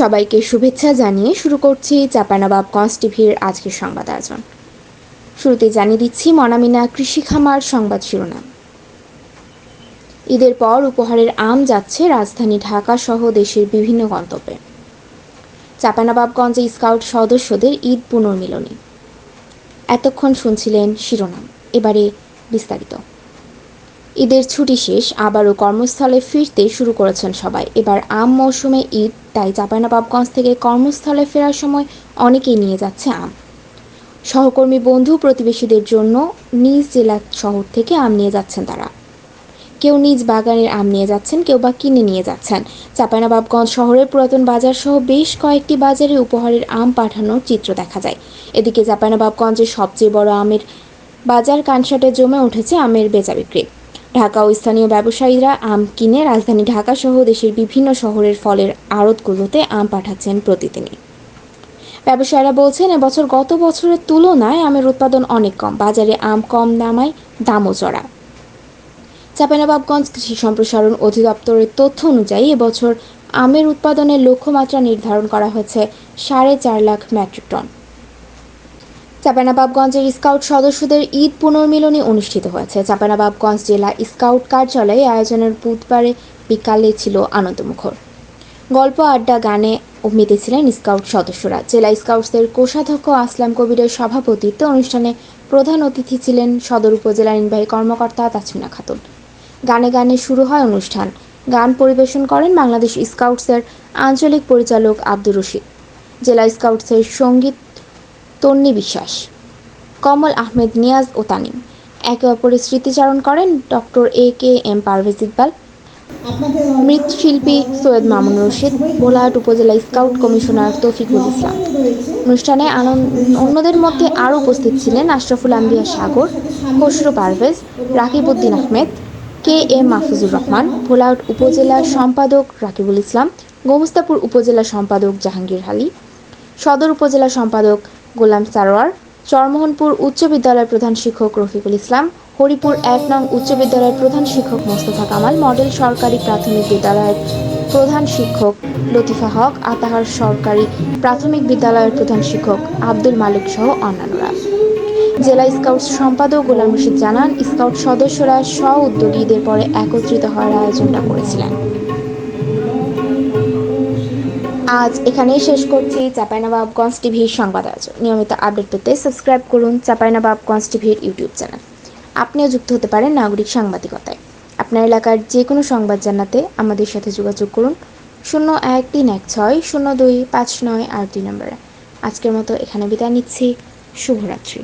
সবাইকে শুভেচ্ছা জানিয়ে শুরু করছি চাপানাবাবগঞ্জ টিভির আজকের সংবাদ আয়োজন। শুরুতে জানিয়ে দিচ্ছি মনামিনা কৃষি খামার সংবাদ শিরোনাম। ঈদের পর উপহারের আম যাচ্ছে রাজধানী ঢাকা সহ দেশের বিভিন্ন গন্তব্যে। চাপানাবাবগঞ্জে স্কাউট সদস্যদের ঈদ পুনর্মিলনী। এতক্ষণ শুনছিলেন শিরোনাম, এবারে বিস্তারিত। ঈদের ছুটি শেষ, আবারও কর্মস্থলে ফিরতে শুরু করেছেন সবাই। এবার আম মৌসুমে ঈদ তাই চাঁপাইনবাবগঞ্জ থেকে কর্মস্থলে ফেরার সময় অনেকেই নিয়ে যাচ্ছে আম। সহকর্মী, বন্ধু, প্রতিবেশীদের জন্য নিজ জেলা শহর থেকে আম নিয়ে যাচ্ছেন তারা। কেউ নিজ বাগানের আম নিয়ে যাচ্ছেন, কেউ বা কিনে নিয়ে যাচ্ছেন। চাঁপাইনবাবগঞ্জ শহরের পুরাতন বাজার সহ বেশ কয়েকটি বাজারে উপহারের আম পাঠানোর চিত্র দেখা যায়। এদিকে চাঁপাইনবাবগঞ্জের সবচেয়ে বড় আমের বাজার কানসাটে জমে উঠেছে আমের বেচা বিক্রি। ঢাকা ও স্থানীয় ব্যবসায়ীরা আম কিনে রাজধানী ঢাকা সহ দেশের বিভিন্ন শহরের ফলের আড়তগুলোতে আম পাঠাচ্ছেন প্রতিদিনই। ব্যবসায়ীরা বলছেন, এবছর গত বছরের তুলনায় আমের উৎপাদন অনেক কম। বাজারে আম কম দামায়, দামও চড়া। চাঁপাইনবাবগঞ্জ কৃষি সম্প্রসারণ অধিদপ্তরের তথ্য অনুযায়ী, এবছর আমের উৎপাদনের লক্ষ্যমাত্রা নির্ধারণ করা হয়েছে সাড়ে চার লাখ মেট্রিক টন। চাঁপাইনবাবগঞ্জের স্কাউট সদস্যদের ঈদ পুনর্মিলনী অনুষ্ঠিত হয়েছে। চাপানাবাবগঞ্জ জেলা স্কাউট কার্যালয়ে আয়োজনের বুধবারে বিকালে ছিল আনন্দমুখর। গল্প, আড্ডা, গানে মেতেছিলেন স্কাউট সদস্যরা। জেলা স্কাউটসের কোষাধ্যক্ষ আসলাম কবিরের সভাপতিত্বে অনুষ্ঠানে প্রধান অতিথি ছিলেন সদর উপজেলা নির্বাহী কর্মকর্তা তাসমিনা খাতুন। গানে গানে শুরু হয় অনুষ্ঠান। গান পরিবেশন করেন বাংলাদেশ স্কাউটসের আঞ্চলিক পরিচালক আব্দুর রশিদ। জেলা স্কাউটসের সংগীত তন্নি বিশ্বাস। কমল আহমেদ নিয়াজ ও তানিম। একে অপরের স্মৃতিচারণ করেন doctor A K M Parvez Iqbal. মৃৎশিল্পী Syed Mamun Rashid Bholahat উপজেলা স্কাউট কমিশনার তৌফিকুল ইসলাম। অনুষ্ঠানে অন্যদের মধ্যে আরও উপস্থিত ছিলেন আশরাফুল আম্বিয়া সাগর, খসরু পারভেজ রাকিবউদ্দিন আহমেদ, কে এম মাহফুজুর রহমান ভোলাহাট উপজেলা সম্পাদক রাকিবুল ইসলাম, গোমস্তাপুর উপজেলা সম্পাদক জাহাঙ্গীর আলী, সদর উপজেলা সম্পাদক গোলাম সারোয়ার, চরমোহনপুর উচ্চ বিদ্যালয়ের প্রধান শিক্ষক রফিকুল ইসলাম, হরিপুর এক নং উচ্চ বিদ্যালয়ের প্রধান শিক্ষক মোস্তফা কামাল, মডেল সরকারি প্রাথমিক বিদ্যালয়ের প্রধান শিক্ষক লতিফা হক, আতাহার সরকারি প্রাথমিক বিদ্যালয়ের প্রধান শিক্ষক আব্দুল মালিক সহ অন্যান্যরা। জেলা স্কাউট সম্পাদক গোলাম রশিদ জানান, স্কাউট সদস্যরা স্ব উদ্যোগীদের পরে একত্রিত হওয়ার আয়োজনটা করেছিলেন। আজ এখানেই শেষ করছি চাপাইনবাবগঞ্জ টিভির সংবাদ আয়োজন। নিয়মিত আপডেট পেতে সাবস্ক্রাইব করুন চাপাইনবাবগঞ্জ টিভির ইউটিউব চ্যানেল। আপনিও যুক্ত হতে পারেন নাগরিক সাংবাদিকতায়। আপনার এলাকার যে কোনো সংবাদ জানাতে আমাদের সাথে যোগাযোগ করুন শূন্য এক তিন এক ছয় শূন্য দুই পাঁচ নয় আট দুই নম্বরে। আজকের মতো এখানে বিদায় নিচ্ছি। শুভরাত্রি।